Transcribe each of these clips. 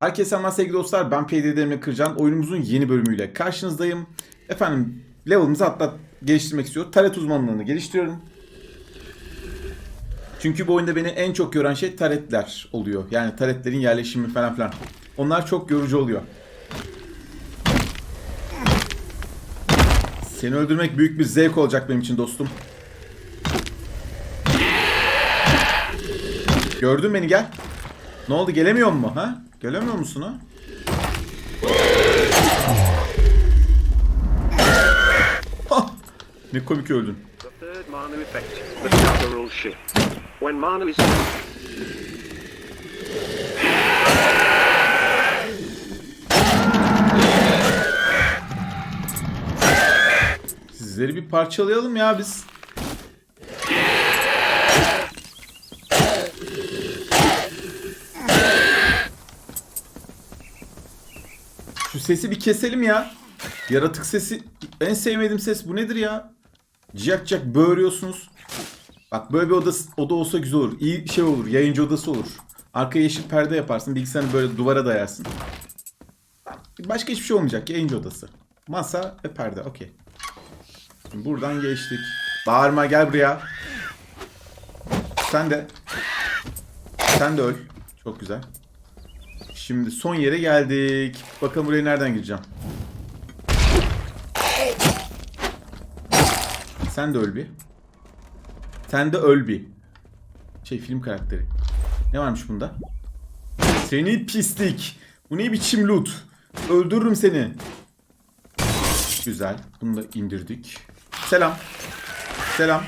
Herkese selamlar sevgili dostlar. Ben PDD'imle Kırcan. Oyunumuzun yeni bölümüyle karşınızdayım. Efendim level'ımızı hatta geliştirmek istiyor. Taret uzmanlığını geliştiriyorum. Çünkü bu oyunda beni en çok yoran şey taretler oluyor. Yani taretlerin yerleşimi falan filan. Onlar çok yorucu oluyor. Seni öldürmek büyük bir zevk olacak benim için dostum. Gördün beni gel. Ne oldu gelemiyor mu ha? Gelemiyor musun ha? Hah! Ne komik öldün. Sizleri bir parçalayalım ya biz. Sesi bir keselim ya. Yaratık sesi en sevmediğim ses bu nedir ya? Ciyak ciyak böğürüyorsunuz. Bak böyle bir oda, oda olsa güzel olur. İyi şey olur. Yayıncı odası olur. Arkaya yeşil perde yaparsın. Bilgisayarını böyle duvara dayarsın. Başka hiçbir şey olmayacak. Yayıncı odası. Masa ve perde. Okey. Buradan geçtik. Bağırma gel buraya. Sen de. Sen de öl. Çok güzel. Şimdi son yere geldik. Bakalım buraya nereden gireceğim. Sen de öl bir. Sen de öl bir. Şey film karakteri. Ne varmış bunda? Seni pislik. Bu ne biçim loot? Öldürürüm seni. Güzel. Bunu da indirdik. Selam. Selam.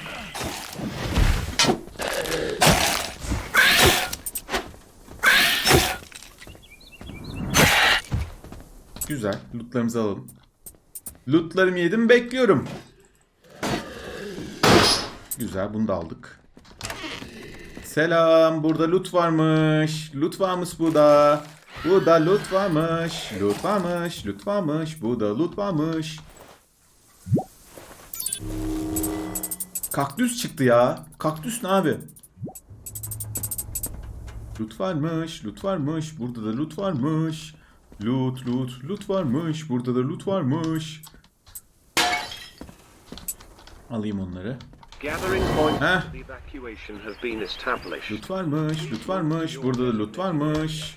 Güzel. Lootlarımızı alalım. Lootlarımı yedim bekliyorum. Güzel bunu da aldık. Selam. Burada loot varmış. Loot varmış burada. Burada loot varmış. Loot varmış. Loot varmış. Burada loot varmış. Kaktüs çıktı ya. Kaktüs ne abi? Loot varmış, loot varmış. Burada da loot varmış. Loot, loot, loot varmış. Burada da loot varmış. Alayım onları. established. Loot varmış, loot varmış. Burada da loot varmış.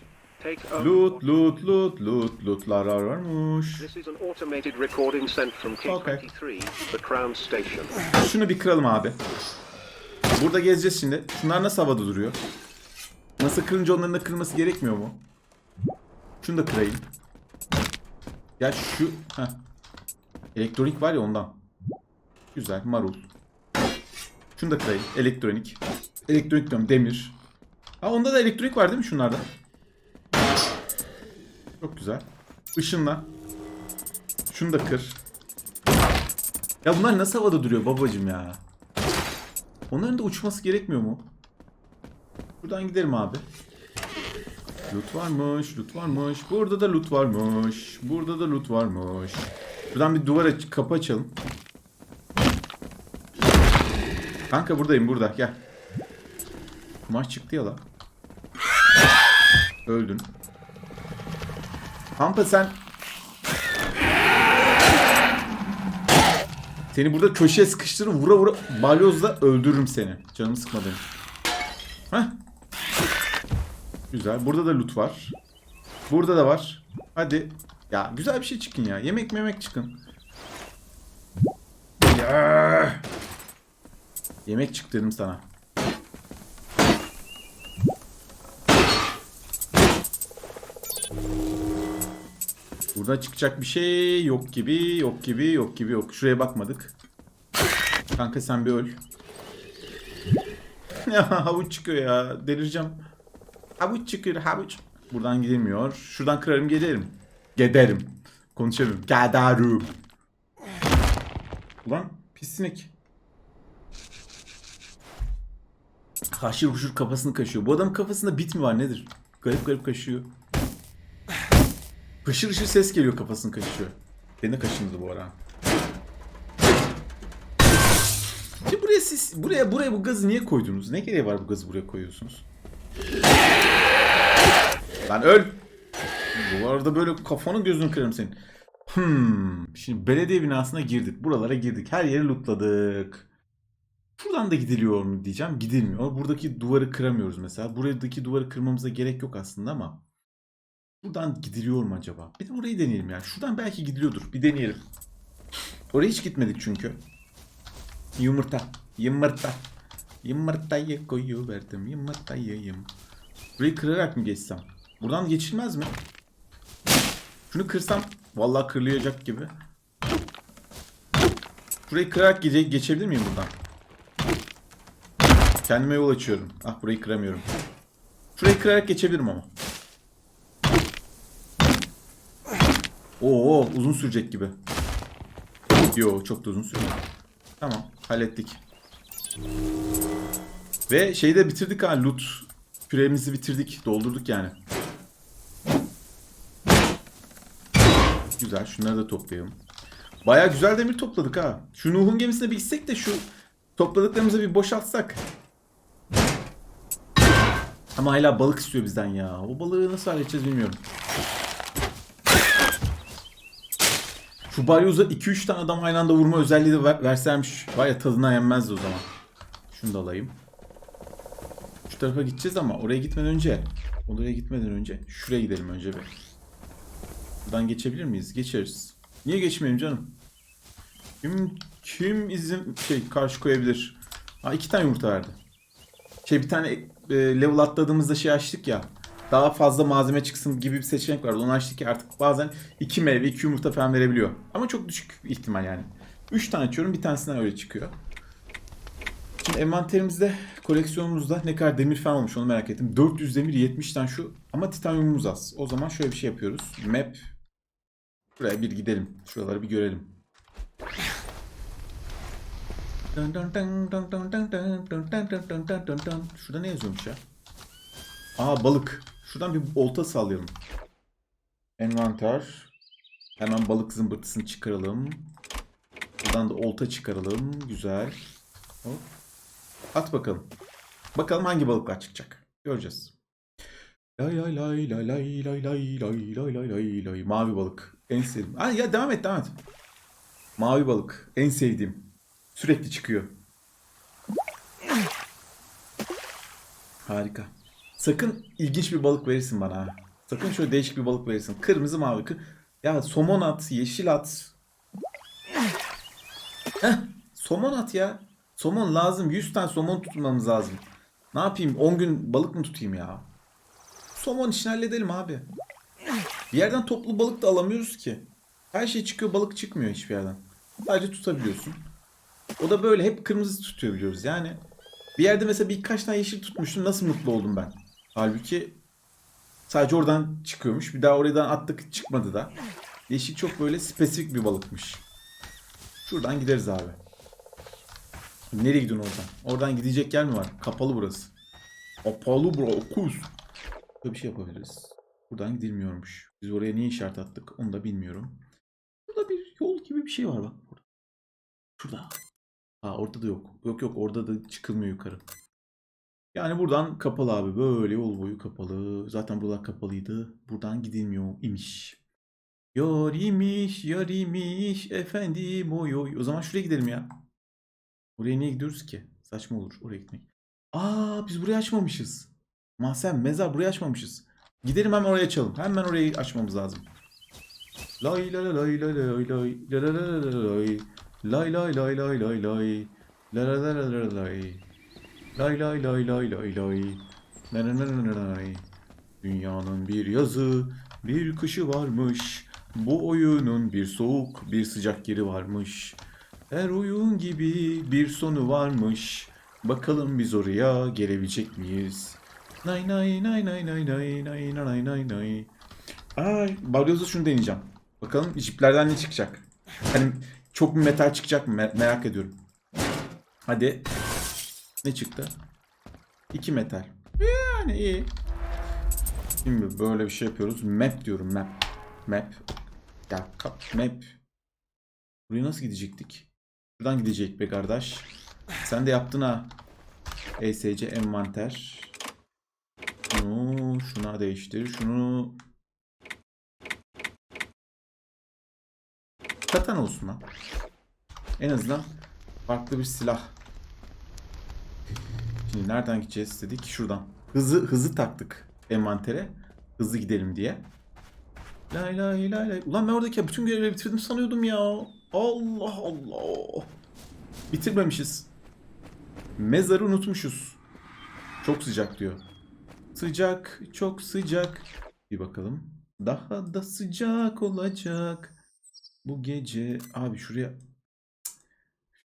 Loot, loot, loot, loot, lootlar varmış. This is an automated recording sent from K23, the Crown Station. Şunu bir kıralım abi. Burada gezeceğiz şimdi. Şunlar nasıl havada duruyor? Nasıl kırınca onların da kırılması gerekmiyor mu? Şunu da kırayım. Ya şu... Heh. Elektronik var ya ondan. Güzel. Marul. Şunu da kırayım. Elektronik. Elektronik diyorum. Demir. Ha onda da elektronik var değil mi şunlarda? Çok güzel. Işınla. Şunu da kır. Ya bunlar nasıl havada duruyor babacım ya? Onların da uçması gerekmiyor mu? Buradan gidelim abi. Loot varmış, loot varmış. Burada da loot varmış. Burada da loot varmış. Buradan bir duvar aç kapı açalım. Kanka buradayım burada gel. Kumaş çıktı ya la. Öldün. Pampa sen Seni burada köşeye sıkıştırır vura vura balyozla öldürürüm seni. Canımı sıkma demiş. Heh. Güzel. Burada da loot var. Burada da var. Hadi. Ya güzel bir şey çıkın ya. Yemek memek çıkın. Ya. Yemek çık dedim sana. Burada çıkacak bir şey yok gibi, yok gibi, yok gibi, yok. Şuraya bakmadık. Kanka sen bir öl. ya havuç çıkıyor ya. Delireceğim. Havuç çıkıyor, havuç. Buradan gidilmiyor. Şuradan kırarım gelirim. Gederim. Konuşamıyorum. Gederim. Ulan pis sinek. Haşır huşur kafasını kaşıyor. Bu adamın kafasında bit mi var nedir? Garip garip kaşıyor. Hışır hışır ses geliyor kafasını kaşıyor. Beni de kaşındı bu ara. Şimdi buraya siz buraya buraya bu gazı niye koydunuz? Ne gereği var bu gazı buraya koyuyorsunuz? Lan öl. Bu arada böyle kafanı gözünü kırarım senin. Hmm. Şimdi belediye binasına girdik. Buralara girdik. Her yeri lootladık. Şuradan da gidiliyor mu diyeceğim. Gidilmiyor. Buradaki duvarı kıramıyoruz mesela. Buradaki duvarı kırmamıza gerek yok aslında ama. Buradan gidiliyor mu acaba? Bir de orayı deneyelim ya. Şuradan belki gidiliyordur. Bir deneyelim. Oraya hiç gitmedik çünkü. Yumurta. Yumurta. Yumurtayı koyuverdim. Yumurtayı yum. Burayı kırarak mı geçsem? Buradan geçilmez mi? Şunu kırsam vallahi kırılacak gibi. Burayı kırarak gece geçebilir miyim buradan? Kendime yol açıyorum. Ah burayı kıramıyorum. Şurayı kırarak geçebilirim ama. Oo uzun sürecek gibi. Yo çok da uzun sürmüyor. Tamam hallettik. Ve şeyi de bitirdik ha loot küremizi bitirdik. Doldurduk yani. Güzel şunları da toplayalım. Baya güzel demir topladık ha. Şu Nuh'un gemisine bir gitsek de şu topladıklarımızı bir boşaltsak. Ama hala balık istiyor bizden ya. O balığı nasıl halledeceğiz bilmiyorum. Şu balyoz'a 2-3 tane adam aynı anda vurma özelliği de ver- versermiş. Ya tadına yenmezdi o zaman. Şunu da alayım. Şu tarafa gideceğiz ama oraya gitmeden önce oraya gitmeden önce şuraya gidelim önce bir. Buradan geçebilir miyiz? Geçeriz. Niye geçmeyelim canım? Kim, kim izin şey karşı koyabilir? Ha iki tane yumurta verdi. Şey bir tane e, level atladığımızda şey açtık ya. Daha fazla malzeme çıksın gibi bir seçenek vardı. Onu açtık ki artık bazen iki meyve, iki yumurta falan verebiliyor. Ama çok düşük ihtimal yani. Üç tane açıyorum bir tanesinden öyle çıkıyor. Şimdi envanterimizde, koleksiyonumuzda ne kadar demir falan olmuş onu merak ettim. 400 demir, 70 tane şu ama titanyumumuz az. O zaman şöyle bir şey yapıyoruz. Map. Buraya bir gidelim. Şuraları bir görelim. Şurada ne yazıyormuş ya? Aa balık. Şuradan bir olta sallayalım. Envanter. Hemen balık zımbırtısını çıkaralım. Buradan da olta çıkaralım. Güzel. Hop. At bakalım. Bakalım hangi balıklar çıkacak. Göreceğiz. Lay lay lay lay lay lay lay lay lay lay lay lay. Mavi balık. En sevdiğim. Aa, ya devam et devam et. Mavi balık. En sevdiğim. Sürekli çıkıyor. Harika. Sakın ilginç bir balık verirsin bana. Sakın şöyle değişik bir balık verirsin. Kırmızı mavi. Kır... Ya somon at, yeşil at. Heh, somon at ya. Somon lazım. 100 tane somon tutmamız lazım. Ne yapayım? 10 gün balık mı tutayım ya? Somon işini halledelim abi. Bir yerden toplu balık da alamıyoruz ki. Her şey çıkıyor balık çıkmıyor hiçbir yerden. Sadece tutabiliyorsun. O da böyle hep kırmızı tutuyor biliyoruz. Yani bir yerde mesela birkaç tane yeşil tutmuştum. Nasıl mutlu oldum ben. Halbuki sadece oradan çıkıyormuş. Bir daha oradan attık çıkmadı da. Yeşil çok böyle spesifik bir balıkmış. Şuradan gideriz abi. Nereye gidiyorsun oradan? Oradan gidecek yer mi var? Kapalı burası. Kapalı bro. Okuz. Böyle bir şey yapabiliriz. Buradan gidilmiyormuş. Biz oraya niye işaret attık onu da bilmiyorum. Burada bir yol gibi bir şey var bak. Burada. Şurada. Ha orada da yok. Yok yok orada da çıkılmıyor yukarı. Yani buradan kapalı abi. Böyle yol boyu kapalı. Zaten buralar kapalıydı. Buradan gidilmiyor imiş. Yar imiş, yar imiş, efendim oy oy. O zaman şuraya gidelim ya. Oraya niye gidiyoruz ki? Saçma olur oraya gitmek. Aa biz burayı açmamışız. Mahzen, mezar burayı açmamışız. Gidelim hemen oraya açalım. Hemen orayı açmamız lazım. Lay lay lay lay lay lay lay lay lay lay lay lay lay lay lay la la la la la lay lay lay lay lay lay lay la la la la la lay Dünyanın bir yazı, bir kışı varmış. Bu oyunun bir soğuk, bir sıcak yeri varmış. Her oyun gibi bir sonu varmış. Bakalım biz oraya gelebilecek miyiz? Nay nay nay nay nay nay nay nay nay nay. Ay, balyozda şunu deneyeceğim. Bakalım jiplerden ne çıkacak? Hani çok bir metal çıkacak mı? Me- merak ediyorum. Hadi. Ne çıktı? İki metal. Yani iyi. Şimdi böyle bir şey yapıyoruz. Map diyorum map. Map. Ya kap map. Buraya nasıl gidecektik? Buradan gidecek be kardeş. Sen de yaptın ha. ESC envanter. Şunlar değiştir. Şunu katan olsun lan. En azından farklı bir silah. Şimdi nereden gideceğiz dedik? Şuradan. Hızı hızı taktık envantere. Hızlı gidelim diye. Lay lay lay lay. Ulan ben oradaki bütün görevleri bitirdim sanıyordum ya. Allah Allah. Bitirmemişiz. Mezarı unutmuşuz. Çok sıcak diyor. Sıcak, çok sıcak. Bir bakalım. Daha da sıcak olacak. Bu gece abi şuraya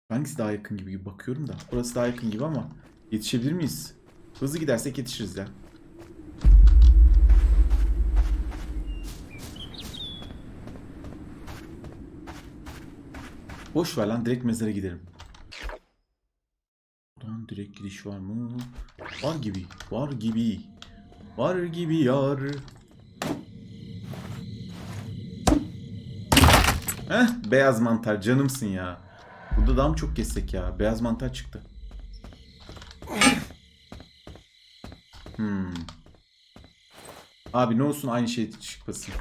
hangisi daha yakın gibi, bakıyorum da. Orası daha yakın gibi ama yetişebilir miyiz? Hızlı gidersek yetişiriz ya. Boş ver lan direkt mezara gidelim. Buradan direkt gidiş var mı? Var gibi. Var gibi. Var gibi yar. Heh beyaz mantar canımsın ya. Burada daha mı çok gezsek ya? Beyaz mantar çıktı. Hmm. Abi ne olsun aynı şey çıkmasın.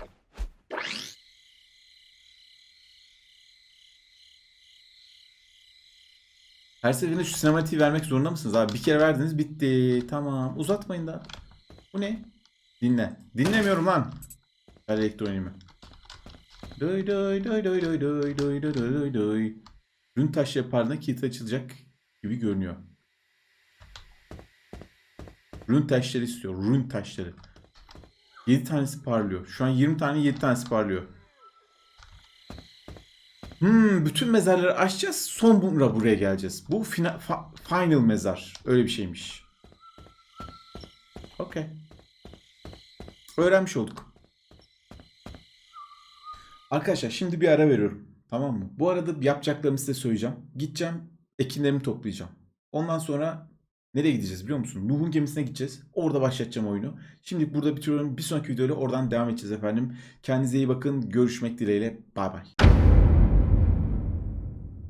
Her seferinde şu sinematiği vermek zorunda mısınız abi? Bir kere verdiniz bitti. Tamam. Uzatmayın da. Bu ne? Dinle. Dinlemiyorum lan. Ver elektroniğimi. Doy doy doy doy doy doy doy doy doy doy. Rün taş yaparına kilit açılacak gibi görünüyor. Rün taşları istiyor. Rün taşları. 7 tanesi parlıyor. Şu an 20 tane 7 tanesi parlıyor. Hmm, bütün mezarları açacağız. Son bura buraya geleceğiz. Bu fina- fa- final mezar. Öyle bir şeymiş. Okey. Öğrenmiş olduk. Arkadaşlar şimdi bir ara veriyorum. Tamam mı? Bu arada yapacaklarımı size söyleyeceğim. Gideceğim, ekinlerimi toplayacağım. Ondan sonra nereye gideceğiz biliyor musun? Nuh'un gemisine gideceğiz. Orada başlatacağım oyunu. Şimdi burada bitiriyorum. Bir sonraki videoyla oradan devam edeceğiz efendim. Kendinize iyi bakın. Görüşmek dileğiyle. Bay bay.